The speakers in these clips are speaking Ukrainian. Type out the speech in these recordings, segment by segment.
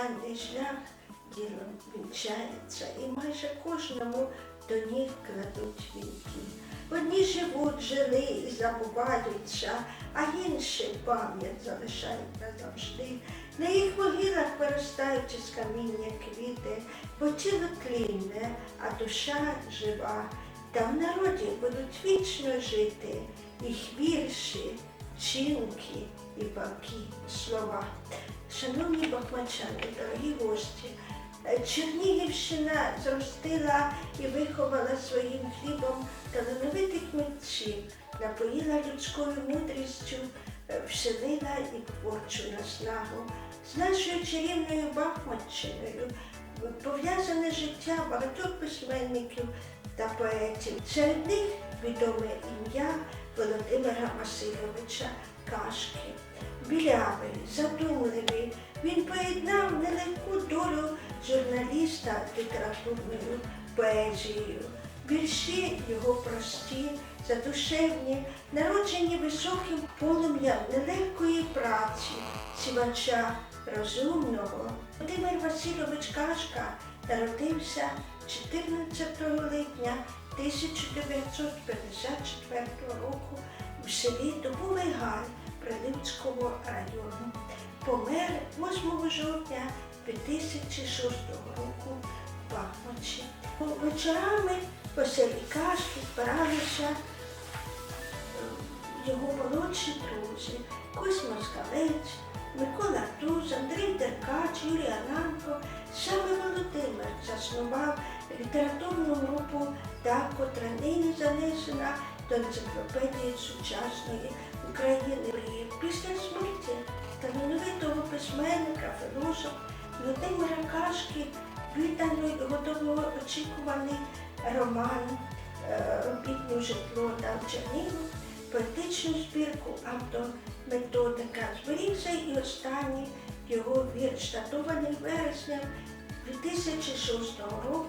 останній шлях ділом вінчається, і майже кожному до ніг кладуть вінки. Одні живуть, жили і забуваються, а інші пам'ять залишають назавжди. На їх могилах виростають із каміння квіти, бо тіло тлінне, а душа жива. Та в народі будуть вічно жити їх вірші, чинки і палкі слова. Шановні бахмачани, дорогі гості, е, Чернігівщина зростила і виховала своїм хлібом талановитих митців, напоїла людською мудрістю, е, вселила і творчу наснагу. З нашою чарівною Бахмаччиною е, пов'язане життя багатьох письменників та поетів. Серед них відоме ім'я Володимира Васильовича Кашки. Білявий, задумливий, він поєднав нелегку долю журналіста літературною поезією. Вірші його прості, задушевні, народжені високим полум'ям нелегкої праці, сівача розумного. Володимир Васильович Кашка народився 14 липня 1954 року в селі Дубовий Гай Прилипського району. Помер 8 жовтня 2006 року в Бахмачі. Вечорами селі Кашки збиралися е, його молодші друзі Кось Москалець, Микола Туз, Андрій Деркач, Юрій Ананко. Саме Володимир заснував літературну групу «Да», котра нині занесена до енциклопедії сучасної України. Після смерті талановитого письменника, філософа Володимира Кашки видано й готово очікуваний роман е, «Робітнє житло та Чернігів», поетичну збірку автометодика. Зберігся і останній його вірш, датований вереснем 2006 року,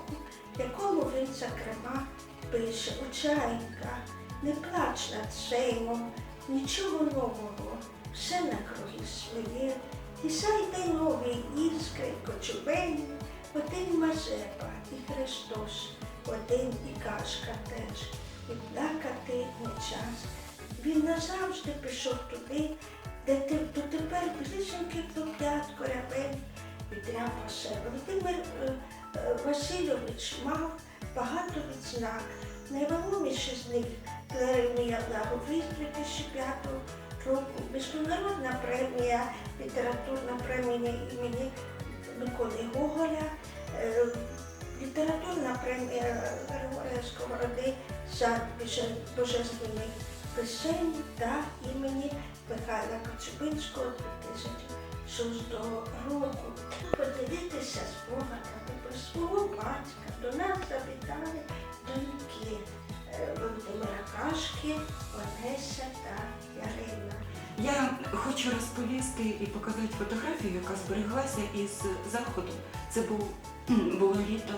якому він, зокрема, пише «Учайка, не плач над сеймом, нічого нового, все накруги своє, і сайте нові іскри, кочубені, один Мазепа і Христос, один і кашка теж, і плакати не час. Він назавжди пішов туди, де ти дотепер близенький до п'ят корабель відряпався. Володимир е, е, Васильович мав багато відзнак. Найвагоміші з них премія Благовість 2005 року, міжнародна премія, літературна премія імені Миколи Гоголя, е, літературна премія Григорія Сковороди за божественний писень та імені Михайла Коцюбинського 2006 року. Поділитися спогадами про свого батька до нас завітали доньки Володимира Олеся та Ярина. Я хочу розповісти і показати фотографію, яка збереглася із заходу. Це був, було літо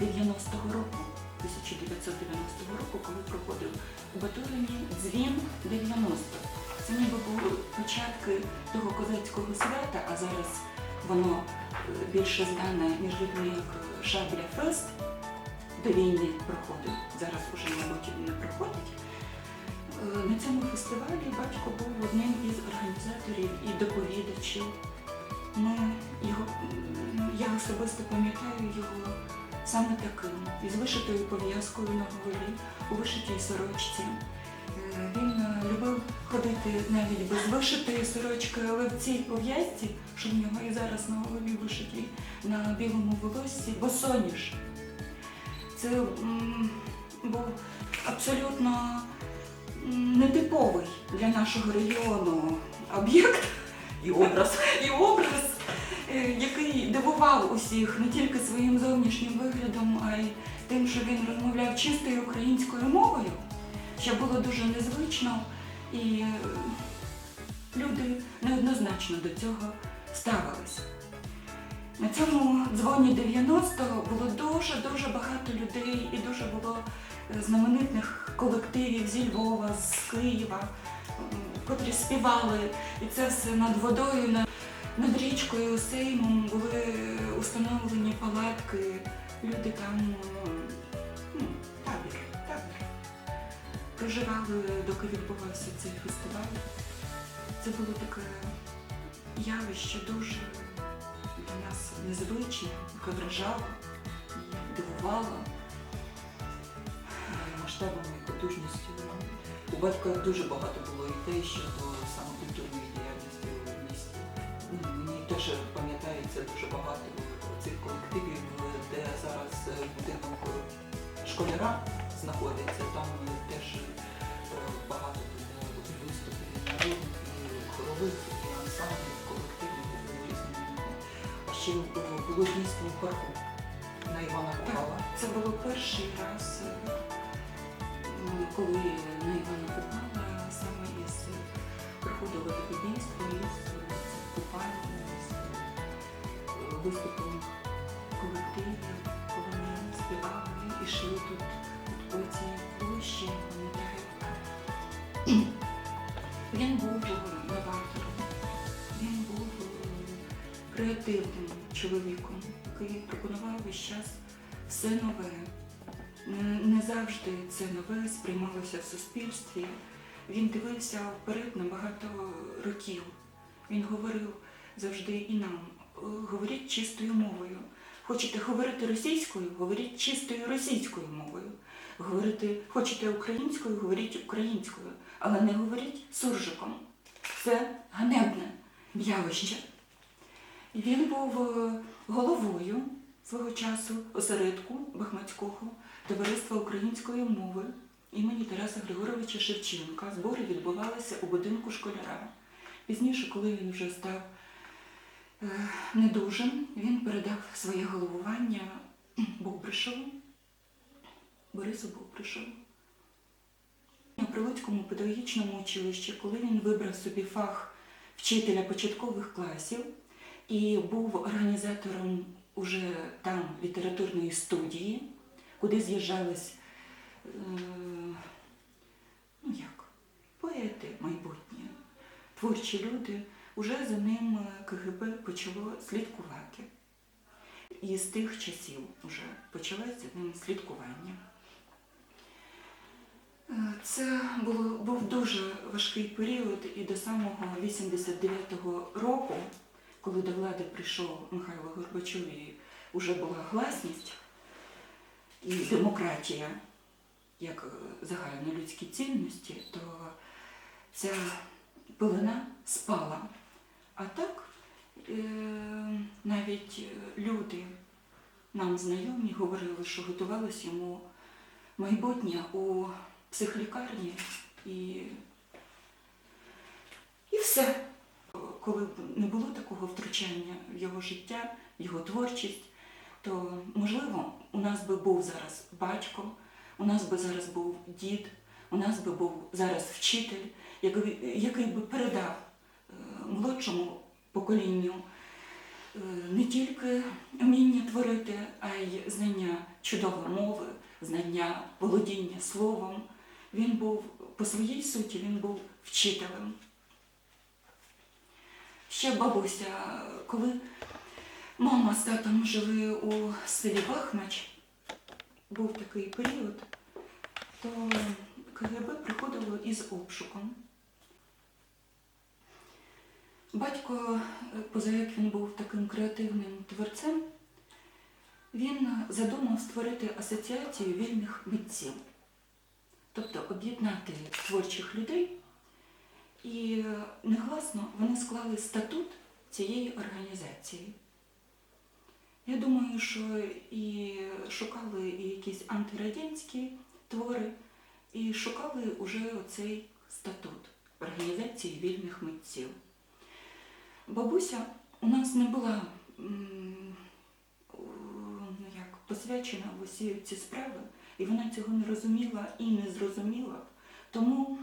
90-го року, 1990 року, коли проходив у Батурині дзвін 90. Це ніби були початки того козацького свята, а зараз воно е, більше знане між людьми як Шабля Фест. До війни проходив. Зараз уже, мабуть, він не проходить. Е, На цьому фестивалі батько був одним із організаторів і доповідачів. Ми його, я особисто пам'ятаю його саме таким, із вишитою пов'язкою на голові, у вишитій сорочці. Е, Він е, любив ходити навіть без вишитої сорочки, але в цій пов'язці, що в нього і зараз на голові вишиті на білому волоссі, босоніж. Це був абсолютно нетиповий для нашого регіону об'єкт і образ, і образ, е, який дивував усіх не тільки своїм зовнішнім виглядом, а й тим, що він розмовляв чистою українською мовою, що було дуже незвично, і е, люди неоднозначно до цього ставилися. На цьому дзвоні 90-го було дуже-дуже багато людей і дуже було е, знаменитих колективів зі Львова, з Києва, котрі співали, і це все над водою. Над річкою Сеймом були установлені палатки, люди там е, ну, табір, табір. Проживали, доки відбувався цей фестиваль. Це було таке явище дуже нас незвичне, яке вражало і дивувало. масштабами і потужністю. У батька дуже багато було ідей щодо саме культурної діяльності у місті. Ну, Мені теж пам'ятається дуже багато цих колективів, де зараз е, будинок школяра знаходиться. Там теж ще було, було парку на Івана Купала. Це було перший раз, е, коли на Івана Купала саме із приходило таке дійство із купальним, з е, виступом колективів, коли ми співали і йшли тут по цій площі, пам'ятаю. Він був креативним чоловіком, який пропонував весь час все нове. Не, завжди це нове сприймалося в суспільстві. Він дивився вперед на багато років. Він говорив завжди і нам, «Е, говоріть чистою мовою. Хочете говорити російською, говоріть чистою російською мовою. Говорити, хочете українською, говоріть українською, але не говоріть суржиком. Це ганебне явище. Він був е, головою свого часу осередку Бахмацького товариства української мови імені Тараса Григоровича Шевченка. Збори відбувалися у будинку школяра. Пізніше, коли він вже став е, недужим, він передав своє головування Бобришеву, Борису Бобришеву. У Прилуцькому педагогічному училищі, коли він вибрав собі фах вчителя початкових класів і був організатором уже там літературної студії, куди з'їжджались е, ну як, поети майбутні, творчі люди, уже за ним КГБ почало слідкувати. І з тих часів вже почалося ним слідкування. Е, Це було, був дуже важкий період і до самого 89-го року, коли до влади прийшов Михайло Горбачов і вже була гласність і демократія як е, загальнолюдські цінності, то ця пилина спала. А так е, навіть е, люди нам знайомі говорили, що готувалось йому майбутнє у психлікарні і, і все. Коли б не було такого втручання в його життя, в його творчість, то можливо у нас би був зараз батько, у нас би зараз був дід, у нас би був зараз вчитель, який, би передав е, молодшому поколінню е, не тільки вміння творити, а й знання чудової мови, знання володіння словом. Він був по своїй суті, він був вчителем. Ще бабуся, коли мама з татом жили у селі Бахмач, був такий період, то КГБ приходило із обшуком. Батько, поза як він був таким креативним творцем, він задумав створити асоціацію вільних митців, тобто об'єднати творчих людей, і е, негласно вони склали статут цієї організації. Я думаю, що і шукали і якісь антирадянські твори, і шукали уже оцей статут організації вільних митців. Бабуся у нас не була ну як, посвячена в усі ці справи, і вона цього не розуміла і не зрозуміла. Тому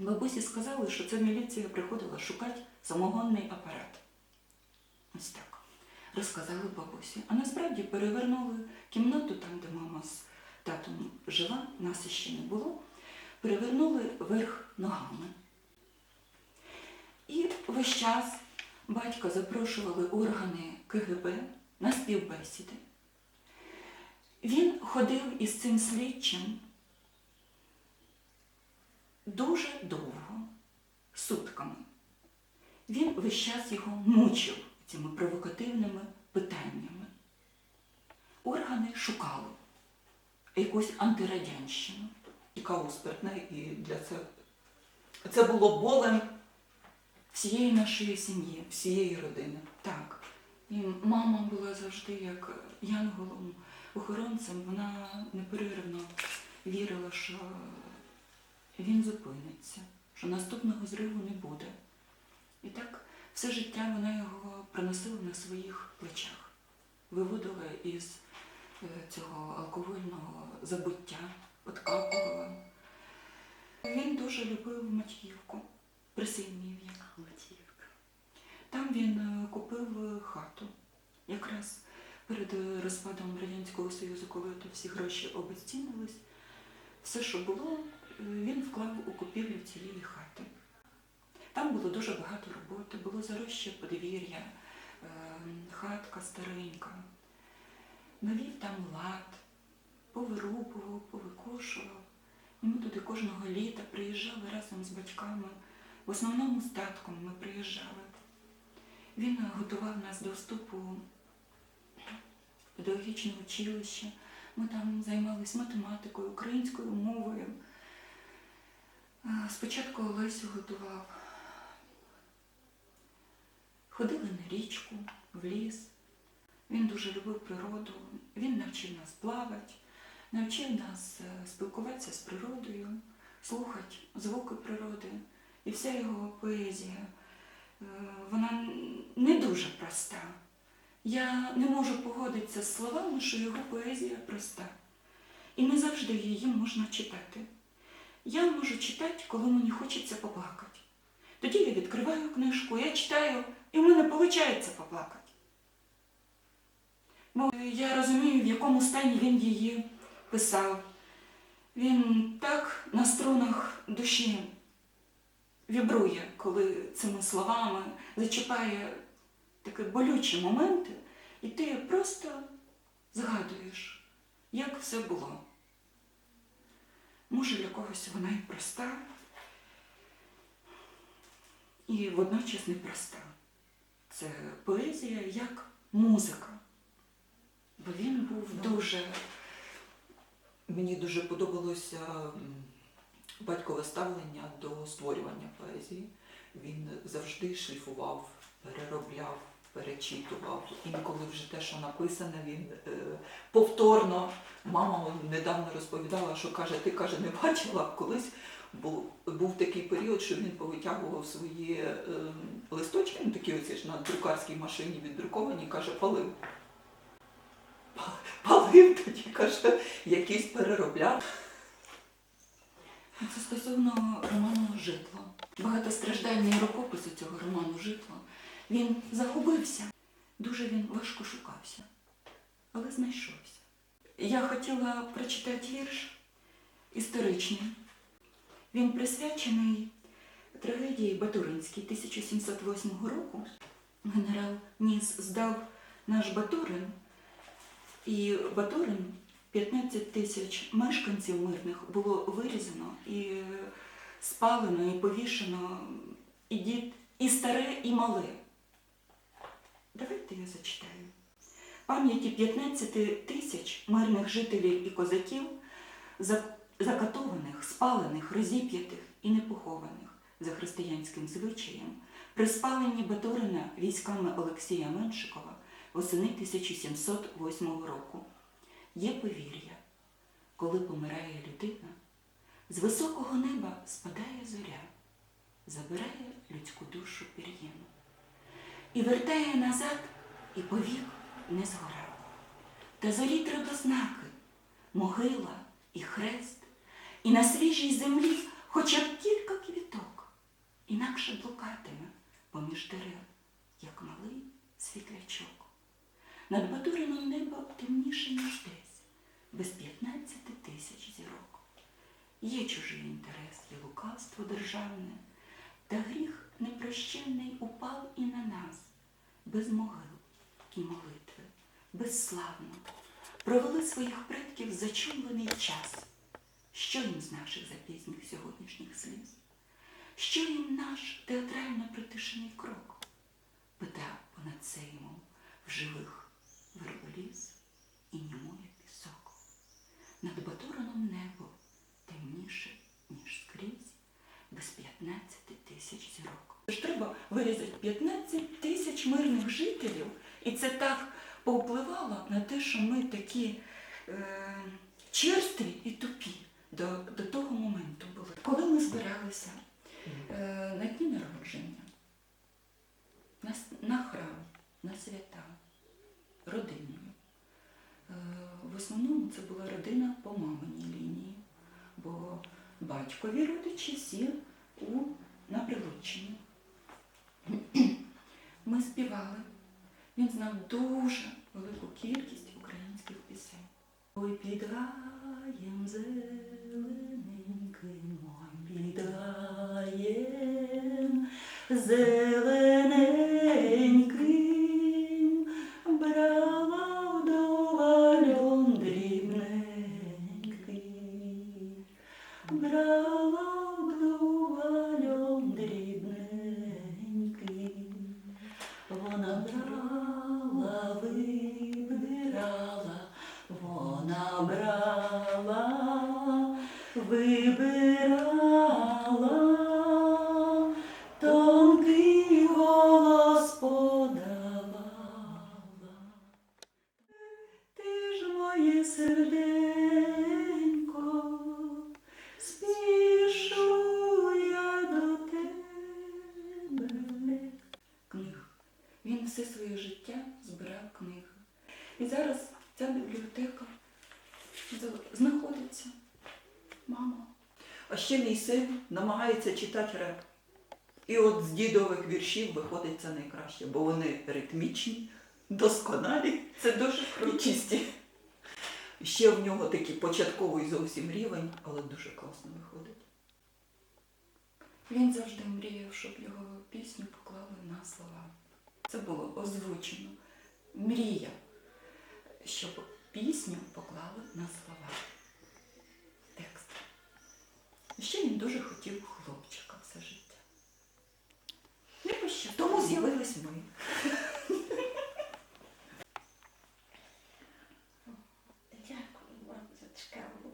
бабусі сказали, що це міліція приходила шукати самогонний апарат. Ось так. Розказали бабусі. А насправді перевернули кімнату там, де мама з татом жила, нас іще не було, перевернули вверх ногами. І весь час батька запрошували органи КГБ на співбесіди. Він ходив із цим слідчим дуже довго, сутками. Він весь час його мучив цими провокативними питаннями. Органи шукали якусь антирадянщину. І каву спиртне, і для це це було болем всієї нашої сім'ї. всієї родини. Так. І мама була завжди як янголом, охоронцем. Вона неперервно вірила, що він зупиниться, що наступного зриву не буде. І так все життя вона його приносила на своїх плечах, виводила із е, цього алкогольного забуття, откапувала. Він дуже любив Матіївку, Присинів'я. Там він е, купив хату. Якраз перед е, розпадом Радянського Союзу, коли то всі гроші обезцінились, все, що було, він вклав у купівлю цієї хати. Там було дуже багато роботи, було заросше подвір'я, е, хатка старенька. Навів там лад, повирубував, повикошував. Ми туди кожного літа приїжджали разом з батьками. В основному з татком ми приїжджали. Він готував нас до вступу в педагогічне училище. Ми там займалися математикою, українською мовою. Спочатку Олесю готував. Ходили на річку, в ліс. Він дуже любив природу. Він навчив нас плавати, навчив нас е, спілкуватися з природою, слухати звуки природи. І вся його поезія е, вона не дуже проста. Я не можу погодитися з словами, що його поезія проста. І не завжди її можна читати. Я можу читати, коли мені хочеться поплакати. Тоді я відкриваю книжку, я читаю, і в мене виходить поплакати. Бо я розумію, в якому стані він її писав. Він так на струнах душі вібрує, коли цими словами зачіпає такі болючі моменти, і ти просто згадуєш, як все було. Може, для когось вона і проста, і водночас непроста. Це поезія як музика. Бо він був дуже Мені дуже подобалося батькове ставлення до створювання поезії. Він завжди шліфував, переробляв, перечитував. Інколи вже те, що написане, він е, повторно. Мама недавно розповідала, що каже, ти каже, не бачила колись. Був, був такий період, що він повитягував свої е, листочки, ну такі оці ж на друкарській машині віддруковані, каже, палив. Палив тоді, каже, якийсь переробляв. Це стосовно роману Житло. Багатостраждальний рукопис у цього роману Житло. Він загубився. Дуже він важко шукався, але знайшовся. Я хотіла прочитати вірш історичний. Він присвячений трагедії Батуринській 1708 року. Генерал Ніс здав наш Батурин, і Батурин 15 тисяч мешканців мирних було вирізано і спалено, і повішено і дід, і старе, і мале. Давайте я зачитаю. Пам'яті 15 тисяч мирних жителів і козаків, закатованих, спалених, розіп'ятих і непохованих за християнським звичаєм, при спаленні Батурина військами Олексія Меншикова восени 1708 року. Є повір'я, коли помирає людина, з високого неба спадає зоря, забирає людську душу пір'їну і вертає назад, і повік не згора. Та зорі треба могила і хрест, і на свіжій землі хоча б кілька квіток, інакше блукатиме поміж дерев, як малий світлячок. Над Батурином небо темніше, ніж десь, без 15 тисяч зірок. Є чужий інтерес, є лукавство державне, Та гріх непрощенний упав і на нас, без могил і молитви, безславно, провели своїх предків зачумлений час. Що їм з наших запізніх сьогоднішніх сліз? Що їм наш театрально притишений крок? Питав понад сеймом в живих верболіз і німує пісок. Над батуроном небо темніше, ніж скрізь, без 15 тисяч зірок. Ж треба вирізати 15 тисяч мирних жителів, і це так повпливало на те, що ми такі е, черстві і тупі до, до того моменту були. Коли ми збиралися е, на дні народження, на, на храм, на свята, родиною. Е, В основному це була родина по маминій лінії, бо батькові родичі всі у, на Прилуччині. Ми співали. Він знав дуже велику кількість українських пісень. Ой, під раєм зелененьким, ой, під раєм зелененьким, зараз ця бібліотека знаходиться. Мама. А ще мій син намагається читати реп. І от з дідових віршів виходить це найкраще, бо вони ритмічні, досконалі Це дуже і чисті. Ще в нього такий початковий зовсім рівень, але дуже класно виходить. Він завжди мріяв, щоб його пісню поклали на слова. Це було озвучено. Мріяв, щоб пісню поклали на слова. Текст. Ще він дуже хотів хлопчика все життя. Не пощастило. Тому з'явились ми. Дякую вам за цікаву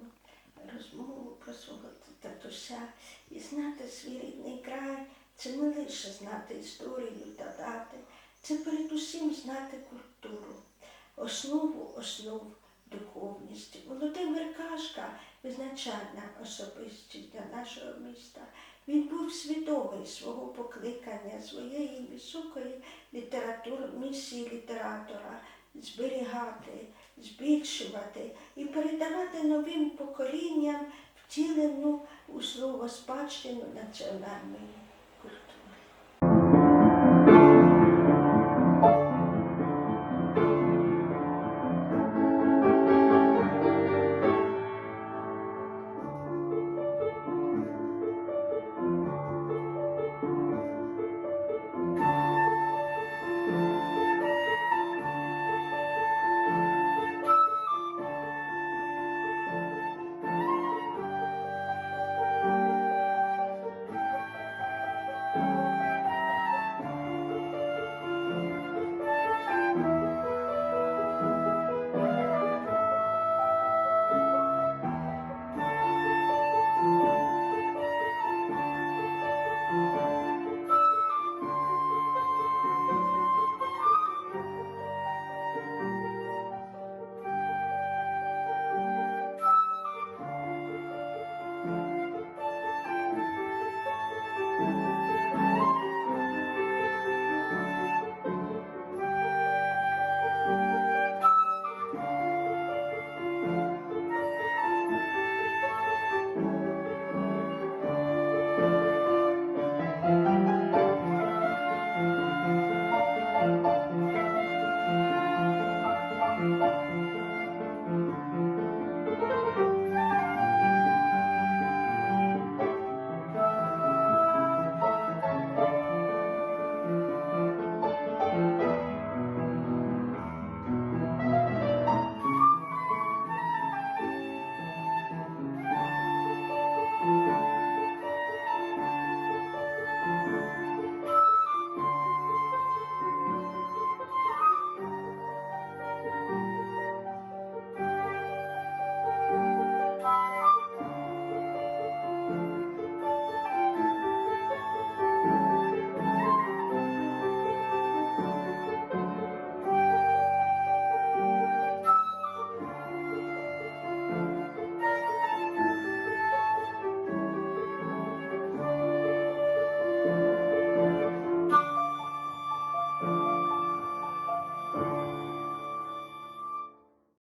розмову про свого татуся. І знати свій рідний край це не лише знати історію та дати, це передусім знати культуру, основу основ духовності. Володимир Кашка визначальна особистість для нашого міста. Він був свідомий свого покликання, своєї високої літератури, місії літератора зберігати, збільшувати і передавати новим поколінням втілену у слово спадщину національної